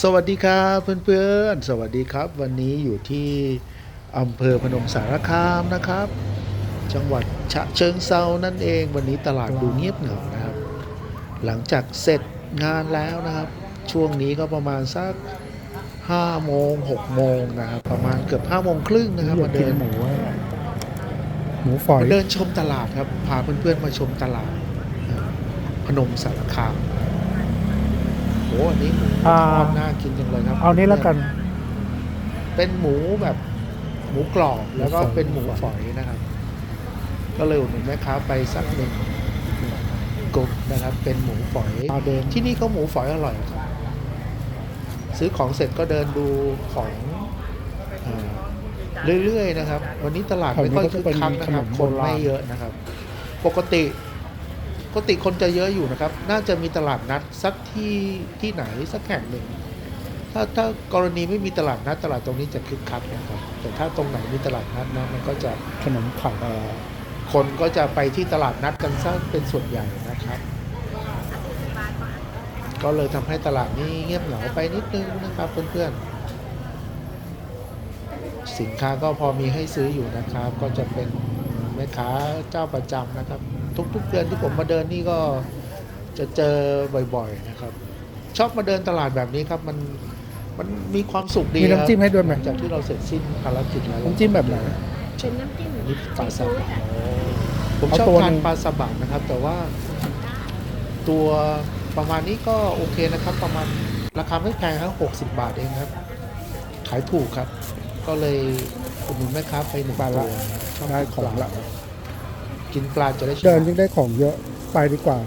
สวัสดีครับเพื่อนๆ สวัสดีครับ วันนี้อยู่ที่อำเภอพนมสารคามนะครับ จังหวัดฉะเชิงเซานั่นเอง วันนี้ตลาดดูเงียบเหงานะครับ หลังจากเสร็จงานแล้วนะครับ ช่วงนี้ก็ประมาณสัก5โมง6โมงนะครับ ประมาณเกือบ5โมงครึ่งนะครับอยามากิเดินนหมูอะหมูฝอยมาเดินชมตลาดครับ พาเพื่อนๆมาชมตลาดเอ่อพนมสารคาม โอ้อันนี้หมูทอ่า อดน่ากินจังเลยครับเอานี้แล้วกัน เป็นหมูแบบหมูกรอบแล้วก็หมูฝอย เป็นหมูฝอยนะครับ ก็เลยอุดหนุนแม่ค้าไปสักหนึ่งกลุ่มนะครับ เป็นหมูฝอย เอาเดินที่นี่ก็หมูฝอยอร่อยครับ ซื้อของเสร็จก็เดินดูของเอ่อเรื่อยๆนะครับ วันนี้ตลาดไม่ค่อยคึกคักนะครับ คนไม่เยอะนะครับ ปกติ ปกติคนจะเยอะอยู่นะครับ น่าจะมีตลาดนัดสักที่ที่ไหนสักแห่งหนึ่ง ถ้าถ้ากรณีไม่มีตลาดนัดตลาดตรงนี้จะคึกคักนะครับ แต่ถ้าตรงไหนมีตลาดนัดนะมันก็จะขนมไข่เอ่อคนก็จะไปที่ตลาดนัดกันซะเป็นส่วนใหญ่นะครับ ก็เลยทำให้ตลาดนี้เงียบเหงาไปนิดนึงนะครับเพื่อนๆ สินค้าก็พอมีให้ซื้ออยู่นะครับ ก็จะเป็น แม่ค้าเจ้าประจำนะครับ ทุกๆเดือนที่ผมมาเดินนี่ก็จะเจอบ่อยๆนะครับ ชอบมาเดินตลาดแบบนี้ครับ มันมันมีความสุขดีมีน้ำจิ้มให้ด้วยไหมลังจากที่เราเสร็จสิ้นภารกิจแล้วน้ำจิ้มแบบไหนเป็นน้ำจิ้มนี่ปลาซีซาฟู้บะดอะผมเอาชอบตัวทาหนึ่นงปลาซาบะนะครับ แต่ว่า ตัวประมาณนี้ก็โอเคนะครับ ประมาณราคาไม่แพงครับหกสิบบาทเองครับ ขายถูกครับ ก็เลยอุดหนุนแม่ค้าไปหนึ่งปลาตัละวนะชอบ ได้กินของปลาละกินปลาจะได้ฉเดินลาดยิ่งได้ของเยอะไปดีกว่า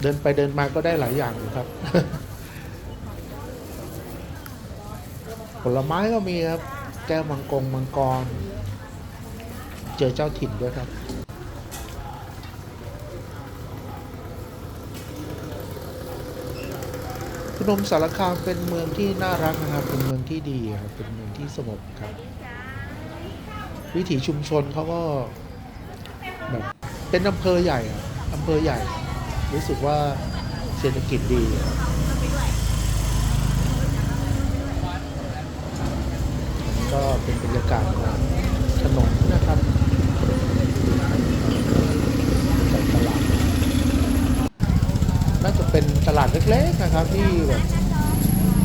เดินไปเดินมาก็ได้หลายอย่างอยู่ครับ ผลไม้ก็มีครับ แก้วมังกรมังกร เจอเจ้าถิ่นด้วยครับพนมสารคามเป็นเมืองที่น่ารักนะครับ เป็นเมืองที่ดีครับ เป็นเมืองที่สงบครับ วิถีชุมชนเขาก็แบบเป็นอำเภอใหญ่อำเภอใหญ่ รู้สึกว่าเศรษฐกิจดีก็เป็นบรรยากาศของถนนนะครับตลาดน่าจะเป็นตลาดเล็กๆนะครับ ที่แบบ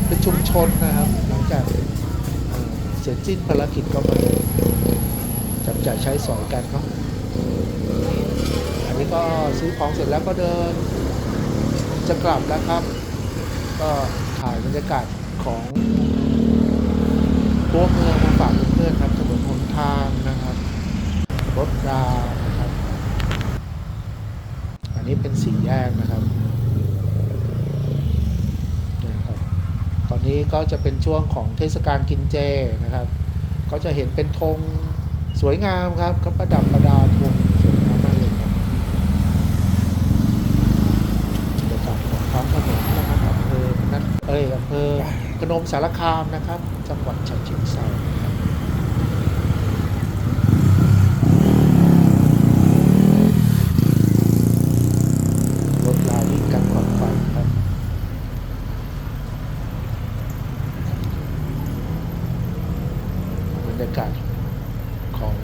เป็นชุมชนนะครับ หลังจาก เสร็จสิ้นภารกิจก็มาจับจ่ายใช้สอยกันเนาะอันนี้ก็ซื้อของเสร็จแล้วก็เดิน จะกลับแล้วครับ ก็ถ่ายบรรยากาศของตัวเมืองมาฝากเพื่อนๆครับถนนหนทางนะครับรถรานะครับ อันนี้เป็นสี่แยกนะครับตอ นี้ก็จะเป็นช่วงของเทศกาลกินเจนะครับ ก็จะเห็นเป็นธงสวยงามครับก็ประดับประดาธงสวยงามมากเลยครับบรรยากาศของท้องถนนนะครับอำเภอนัดเอ้ยอำเภอกระนมสารคามนะครับ จังหวัดฉะเชิงเทรานะครับรถลาวิ่งกันก่อนไฟครับ บ รรยากาศของ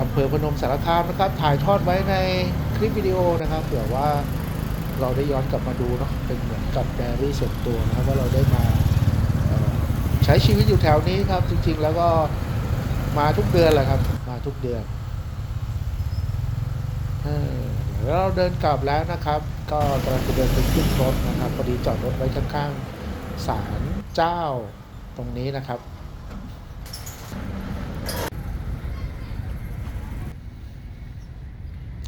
อำเภอพนมสารคามนะครับ ถ่ายทอดไว้ในคลิปวิดีโอนะครับเผื่อว่าเราได้ย้อนกลับมาดูเนาะเป็นเหมือนกับแดรี่ส่วนตัวนะครับว่าเราได้มาใช้ชีวิตอยู่แถวนี้ครับ จริง ๆ แล้วก็มาทุกเดือนแหละครับ มาทุกเดือนเออเดี๋ยวเราเดินกลับแล้วนะครับ ก็กำลังจะเดินไปขึ้นรถนะครับพอดีจอดรถไว้ข้างๆศาลเจ้าตรงนี้นะครับ เ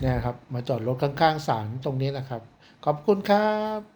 นี่ยครับ มาจอดรถข้างๆศาลตรงนี้นะครับ ขอบคุณครับ